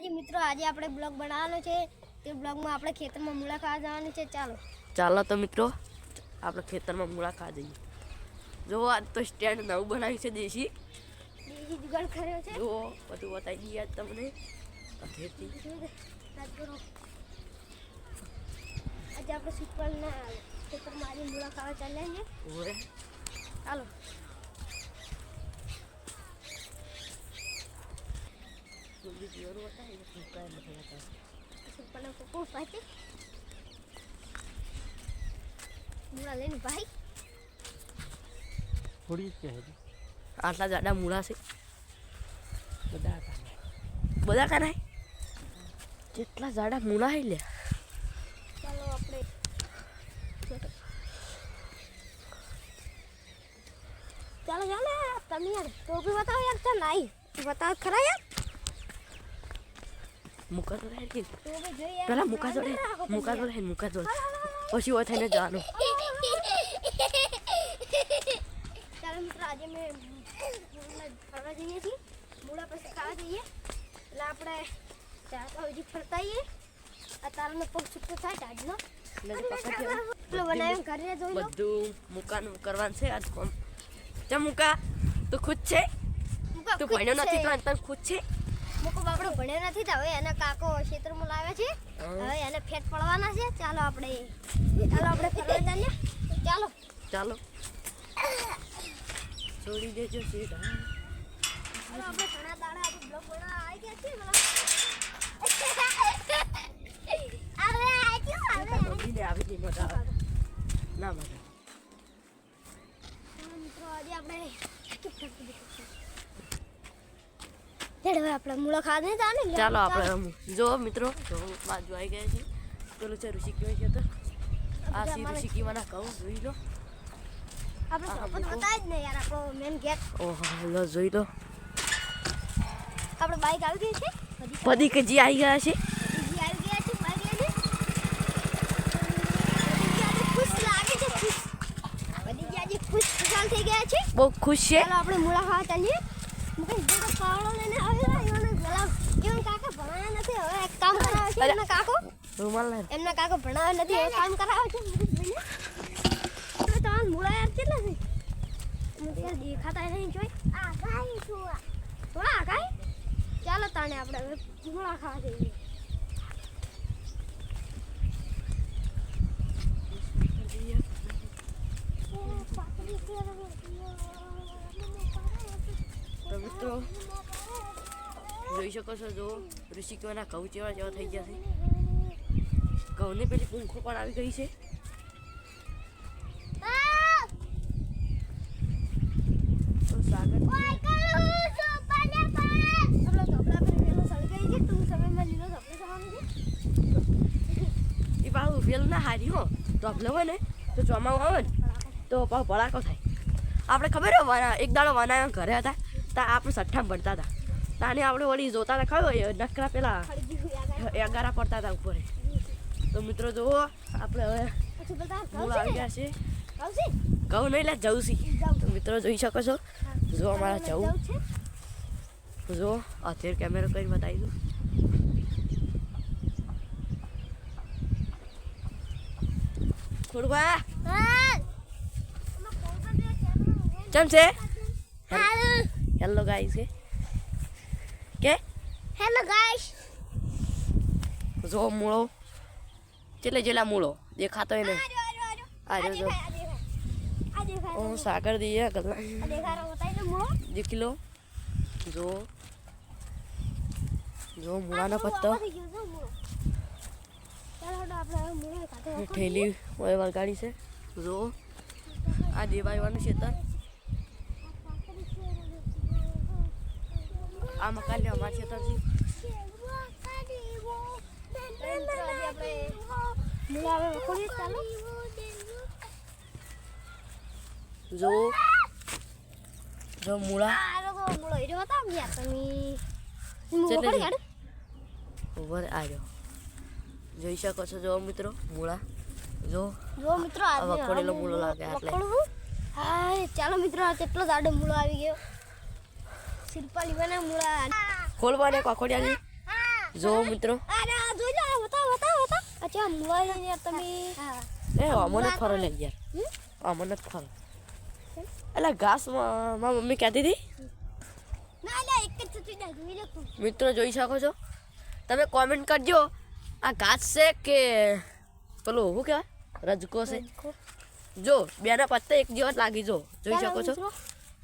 માતાજી મિત્રો આજે આપણે બ્લોગ બનાવવાનો છે. તે બ્લોગમાં આપણે ખેતરમાં મુલાકાત જવાની છે. ચાલો. ચાલો તો મિત્રો આપણે ખેતરમાં મુલાકાત જઈએ. જો આજ તો સ્ટેન્ડ નવું બનાવ્યું છે દેશી. દેશી જુગાડ કર્યો છે. જો બધું બતાવી દઈએ આજ તમને. આજે આપણે સુપરના ખેતરમાં આજે મુલાકાત ચાલ્યા છે ભાઈ આટલા જાડા મૂળા છે. બધા કાના બધા કાના જેટલા જાડા મૂળા હે લે. ચાલો આપણે ચાલો ચાલો તમે યાર તો બી બતાવો યાર, ચાલ નાઈ બતાવો ખરા યાર? મુકા તો યાર પેલા મુકા જોડે મુકા જોડે મુકા જોડે પછી ઓ થઈને જવાનું ચાલો મિત્રો આજે મેં ફરવા જઈએ છીએ મૂળા પછી ખાવા જઈએ એટલે આપણે હજી ફરતા આવીએ આ તારાનો પગ છૂટો થાય ટાઢનો બધું મુકાનું કરવાનું છે આજ કોમ ચા મુકા તું ખુદ છે તું ભણ્યો નથી. તો તને ખુદ છે મુકો બાપડો ભણ્યો નથી તો હવે એને કાકો ક્ષેત્રમાં લાવ્યા છે. હવે એને ફેટ પડવાના છે. ચાલો આપણે ચાલો આપણે ફરવા જઈએ. ચાલો. ચાલો. છોડી દેજો સીટ ચાલો આપણે ઘણા દાડા આજે બ્લોગ બનાવવા આવી ગયા છીએ હવે આવી? મજા ના મજા મિત્રો આજે આપણે હવે આપણે મૂળો ખાવા ને જાને ચાલો આપણે. જો મિત્રો જો બાજુ આવી ગયા છે. પેલું છે ઋષિકી છે તો. આ સી મને કહું જોઈ લો. આપણે તો. બતાય જ ને યાર આપણો મેન ગેટ ઓહો લો જોઈ લો. આપણે બાઈક આવી ગઈ છે? પદી કે જી આવી ગયા છે. બહુ ખુશ છે? ચાલો આપણે મૂળા ખાવા ચાલીએ. એમના છે કાકો ભણાવે નથી હવે કામ કરાવે છે તમારા મૂળા યાર કેટલા છે દેખાતા નહીં જોઈ આ ગાઈ છુઆ થોડા ગાઈ ચાલો તાણે આપણે હવે મૂળા ખાવા જઈએ તો મિત્રો, જોઈ શકો છો જો ઋષિકીવાના ઘઉં જેવા જેવા થઈ ગયા છે. ઘઉંની પેલી પૂંખો પણ આવી ગઈ છે. તો વેલ ના હારી હો. ઢોકલો હોય ને, તો ચોમાવું આવે ને, તો ભડાકો થાય. આપણે ખબર હે એક દાડો વાના ઘરે હતા. તા આપણે સઠ્ઠામાં ભણતા હતા તાને આપણે વળી જોતા હતા ખબર? નકરા પેલા. એગારા પડતા હતા ઉપર. તો મિત્રો જુઓ આપણે હવે મૂળ આવી ગયા છે. ઘઉં નહીં લે જવું છે. તો મિત્રો જોઈ શકો છો. જો અમારા જવું. જો અત્યારે કેમેરો કરીને બતાવી દઉં. ખોડવા ચમ છે? હેલો ગાઈસ કે કે હેલો ગાઈસ જો મૂળો ચેલે જેટલા મૂળો દેખાતો એને આ જો હું સાગર દઈએ ગલ્લા દેખી લો જો જો મૂળાનો પત્તો ઠેલી વળગાડી છે જો આ દેવાયવાનું ખેતર આ મકાન અમાર ખેતર છે જો જો મૂળા. ચલે રે. ઉપર આવ્યો જોઈ શકો છો જો મિત્રો મૂળા. જો જો મિત્રો આ વખોડેલો મૂળો લાગે? હાય ચાલો મિત્રો આ કેટલો જાડો મૂળો આવી ગયો. શિલ્પાલી બના મૂળા ખોલવા ને કોખોડિયા જો મિત્રો. અરે આ બતાવો બતાવો બતાવો અચ્છા મોબાઈલ ને તમે. એ અમને ફરો લે યાર? અમને ફરો એટલે ઘાસમાં મમ્મી કહેતી હતી? ના ના એક જ ચૂંટી મિત્રો જોઈ શકો છો? તમે કોમેન્ટ કરજો. આ ઘાસ છે કે પેલું શું કહેવાય? રજકો છે. જો બેના પત્તા એક જેવા લાગી જો. જોઈ શકો છો?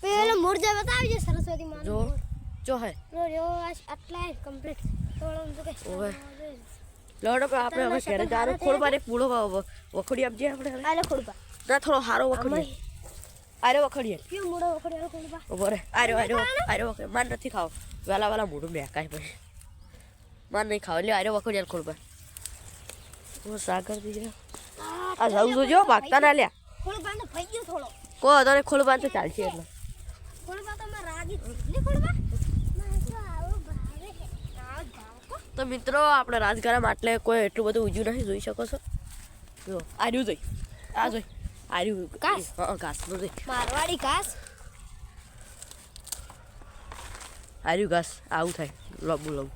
પેલો મુરજા બતાવી છે સરસ્વતી માં જો જો હે. રહ્યો આટલા કમ્પ્લીટ થોડો તો કે ઓવે. લોડો પણ આપણે હવે ઘરે જારો ખોડવા રે પૂળો વખડી આપજે આપણે આલે ખોડવા ના થોડો હારો વખડી આરે વખોડીએ કે મોડો વખડી આલે ખોડવા ઓવે રે આર્યો આરે આરે વખડી માન નથી ખાવ. વેલા વેલા મોઢું મેકાય પછી. માન નહીં ખાવ. લ્યો આરે વખડી આલે ખોડવા ઓ સાગર દીકરા. આ જાઉં જો ભાગતા ના લ્યા. ખોડવા ને ભઈ ગયો થોડો. કો તને ખોડવા તો ચાલશે એટલે તો મિત્રો આપણે રાજગરામાં એટલે કોઈ એટલું બધું ઉજ્યું નથી જોઈ શકો છો. જો આર્યું જોઈ. આ જોઈ. આર્યું ઘાસ? હા ઘાસ. નું જોઈ. મારવાડી ઘાસ? આર્યું ઘાસ. આવું થાય. લબુ લબુ.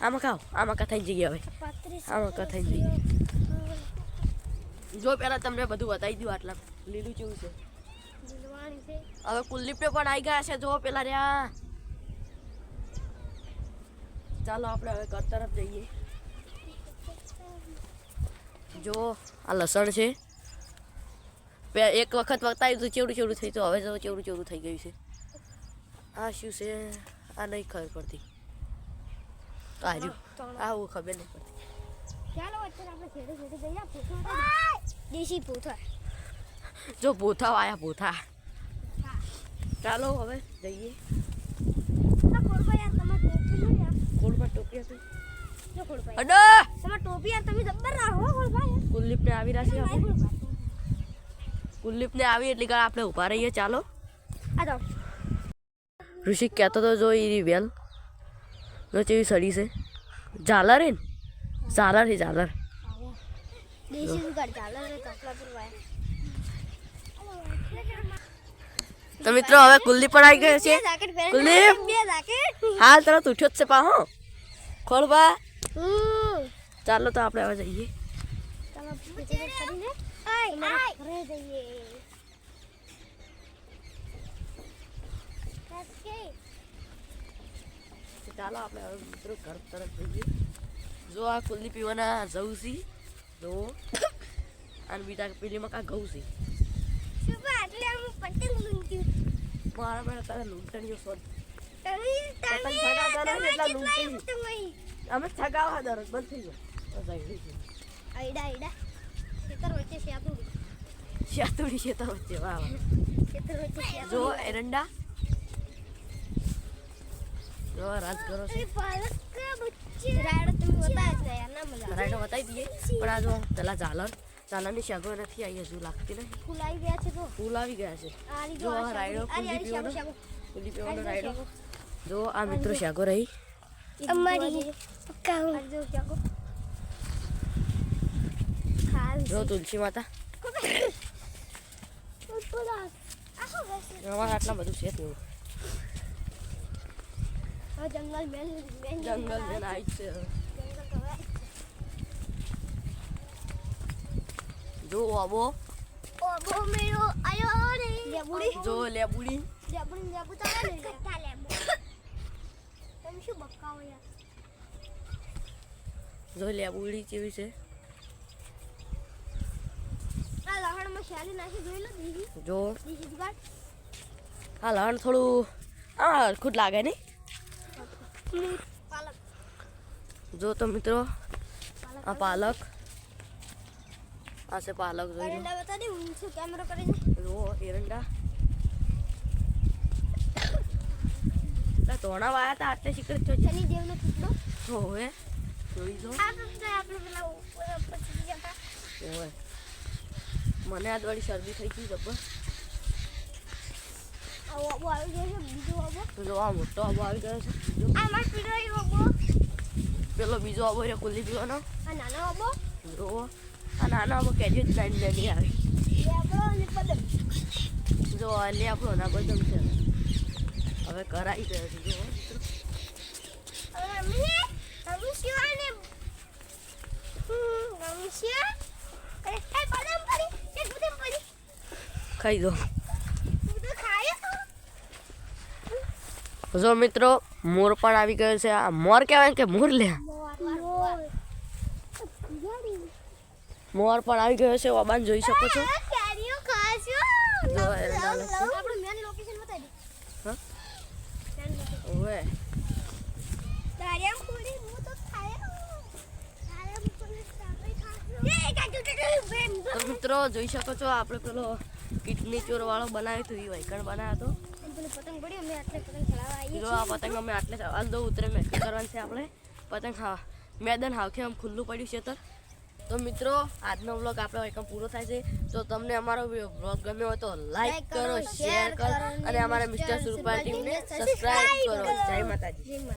આમાં ખાઓ આમાં કથાઈ થઈ જઈએ હવે. આમાં કથાઈ થઈ જઈએ. જો પહેલાં તમને બધું બતાવી દઉં આટલા લીલું કેવું છે. હવે કુલદીપે પણ આવી ગયા છે. જો પેલા રહ્યા. ચાલો આપણે હવે ઘર તરફ જઈએ. જો આ લસણ છે. એક વખત બતાવ્યું તો ચેવડું ચેવડું થઈ તો હવે તો ચેવડું ચેવડું થઈ ગયું છે. આ શું છે? આ નહીં ખબર પડતી. આ આવું ખબર નહીં પડતી. ચાલો આપણે. દેશી જો પોથા આયા પોથા ચાલો હવે જઈએ. તમારે ટોપી હતી જો ખોડબા યાર. અડો! તમારે ટોપી યાર તમે જબ્બર રાખો હો કુલદીપને આવી રહ્યા છે આપણે. આવી એટલી કાળ આપણે ઊભા રહીએ. ચાલો. આ જાઓ. ઋષિક કહેતો તો જો એ વેલ. જો કેવી સડી છે. ઝાલર હે ઝાલર છે ઝાલર. દેશી પર વાય તો મિત્રો હવે કુલદીપ પણ આવી ગયો છે. કુલદીપ? હાલ તરત ઉઠ્યો જ છે પા હો. ખોલબા હમ. ચાલો તો આપણે હવે જઈએ. ચાલો આપણે હવે મિત્રો ઘર તરફ જઈએ. જો આ કુલદીપ પીવાના જવું છે જો અને બીજા પેલીમાં કા ઘઉં છે શું કા એટલે આમ પતંગ લૂંટી મારા પાસે તારે લૂંટણીઓ શોધ. અમે છગાવા દરરોજ બંધ થઈ છે. આઈડા આઈડા ખેતર વચ્ચે શેતું શાતુડી છે વચ્ચે વાહ વાહ. ખેતર વચ્ચે જો એરંડા. જો રાજ કરો છે. પાલક કા બચ્ચે. રાડ તમે બતાય છે ના મજા રાઈડો બતાવી દઈએ. પણ આ જો પેલા ઝાલર. ઝાલરની શાગો નથી આવી હજુ લાગતી નહીં? ફૂલ આવી ગયા છે તો. ફૂલ આવી ગયા છે. જો આ રાયડો રીતો પીવાનો. કુલી પીવાનો શાકુ. જો આ મિત્રો શાગો રહી. અમારી કાઉ જો શાગો. જો તુલસી માતા. અમારે આટલા બધું છે તેવું. જંગલ મેલ મેલ જંગલ મેન આવી છે હવે. જંગલ તો હવે. જો ઓબો બો મેરો આયો રે લેબુડી જો લેબુડી લેબુડી લેબુ તારે ને કટ્ટા લેબુ તમે શું બકાવો યાર જો લેબુડી કેવી છે આ લહણમાં શાલી નાખી જોઈ લો દીદી જો દીદી જુગાડ આ લહણ થોડું આ ખુદ લાગે નહીં જો તો મિત્રો આ પાલક આ છે પાલક જોઈ એરંડા બતા દે હું શું કેમેરો કરીને? જો એરંડા. ધોણા વાયા હતા આટલે શીખર તો શનિ દેવનો ટુકડો. હોવે જોઈ જો આ તો આપણે પેલા ચડી જતા હોવે. મને આ દોડી શરદી થઈ ગઈ જબર. આવો આવો ગયો છે બીજો આવો. જો આ મોટો આવો આવી ગયો છે આ માર પીડો આવો. પેલો બીજો આવો રે કુલી પીવાનો. આ નાનો આવો. જો અને આના અમે કેરી જ લાઈન લેલી આવે જો લેપડો ના બદમ છે. હવે કરાઈ ગયો છે ખાઈ દો. જો મિત્રો, મોર પણ આવી ગયો છે. આ મોર કહેવાય કે મોર લે મોર પણ આવી ગયો છે ઓબાન જોઈ શકો છો. મિત્રો જોઈ શકો છો આપણે પેલો કિડની ચોર વાળો બનાવ્યો હતો એ વૈકણ બનાવ્યો હતો પતંગ પડ્યો મેં આટલે પતંગ ચલાવવા આવીએ જો આ પતંગ અમે આટલે હાલ દો ઉતરે મેં કરવાનું છે આપણે. પતંગ હા મેદાન હાવખે આમ ખુલ્લું પડ્યું છે તો. તો મિત્રો આજનો વ્લોગ આપણે એકમ પૂરો થાય છે. તો તમને અમારો વ્લોગ ગમ્યો હોય તો લાઈક કરો શેર કરો અને અમારા મિસ્ટર સુરપાલ ટીમને સબસ્ક્રાઇબ કરો. જય માતાજી.